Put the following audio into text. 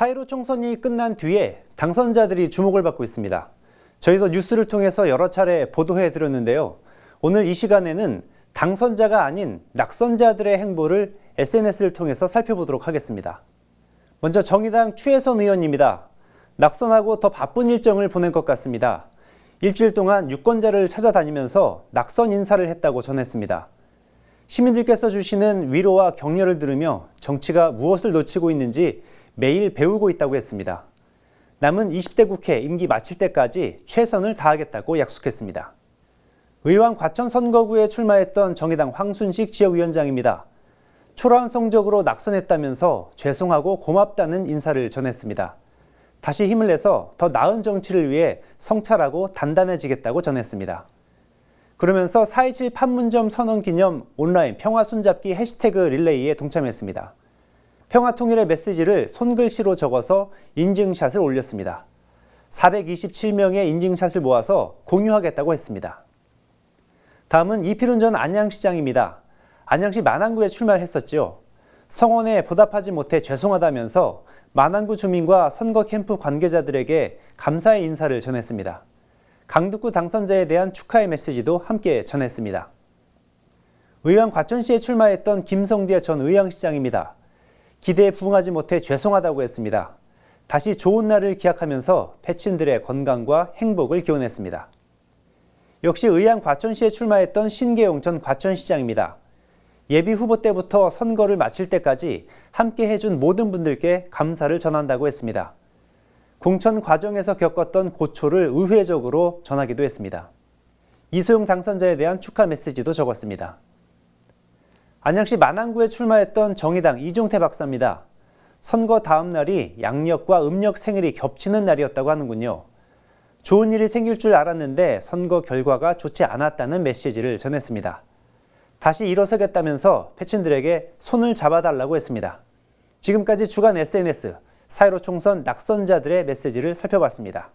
4.15 총선이 끝난 뒤에 당선자들이 주목을 받고 있습니다. 저희도 뉴스를 통해서 여러 차례 보도해 드렸는데요. 오늘 이 시간에는 당선자가 아닌 낙선자들의 행보를 SNS를 통해서 살펴보도록 하겠습니다. 먼저 정의당 추혜선 의원입니다. 낙선하고 더 바쁜 일정을 보낸 것 같습니다. 일주일 동안 유권자를 찾아다니면서 낙선 인사를 했다고 전했습니다. 시민들께서 주시는 위로와 격려를 들으며 정치가 무엇을 놓치고 있는지 매일 배우고 있다고 했습니다. 남은 20대 국회 임기 마칠 때까지 최선을 다하겠다고 약속했습니다. 의왕 과천 선거구에 출마했던 정의당 황순식 지역위원장입니다. 초라한 성적으로 낙선했다면서 죄송하고 고맙다는 인사를 전했습니다. 다시 힘을 내서 더 나은 정치를 위해 성찰하고 단단해지겠다고 전했습니다. 그러면서 4.27 판문점 선언 기념 온라인 평화 손잡기 해시태그 릴레이에 동참했습니다. 평화 통일의 메시지를 손글씨로 적어서 인증샷을 올렸습니다. 427명의 인증샷을 모아서 공유하겠다고 했습니다. 다음은 이필훈 전 안양시장입니다. 안양시 만안구에 출마를 했었죠. 성원에 보답하지 못해 죄송하다면서 만안구 주민과 선거 캠프 관계자들에게 감사의 인사를 전했습니다. 강북구 당선자에 대한 축하의 메시지도 함께 전했습니다. 의왕 과천시에 출마했던 김성재 전 의왕시장입니다. 기대에 부응하지 못해 죄송하다고 했습니다. 다시 좋은 날을 기약하면서 패친들의 건강과 행복을 기원했습니다. 역시 의왕 과천시에 출마했던 신계용 전 과천시장입니다. 예비 후보 때부터 선거를 마칠 때까지 함께 해준 모든 분들께 감사를 전한다고 했습니다. 공천 과정에서 겪었던 고초를 의회적으로 전하기도 했습니다. 이소영 당선자에 대한 축하 메시지도 적었습니다. 안양시 만안구에 출마했던 정의당 이종태 박사입니다. 선거 다음 날이 양력과 음력 생일이 겹치는 날이었다고 하는군요. 좋은 일이 생길 줄 알았는데 선거 결과가 좋지 않았다는 메시지를 전했습니다. 다시 일어서겠다면서 패친들에게 손을 잡아달라고 했습니다. 지금까지 주간 SNS 4.15 총선 낙선자들의 메시지를 살펴봤습니다.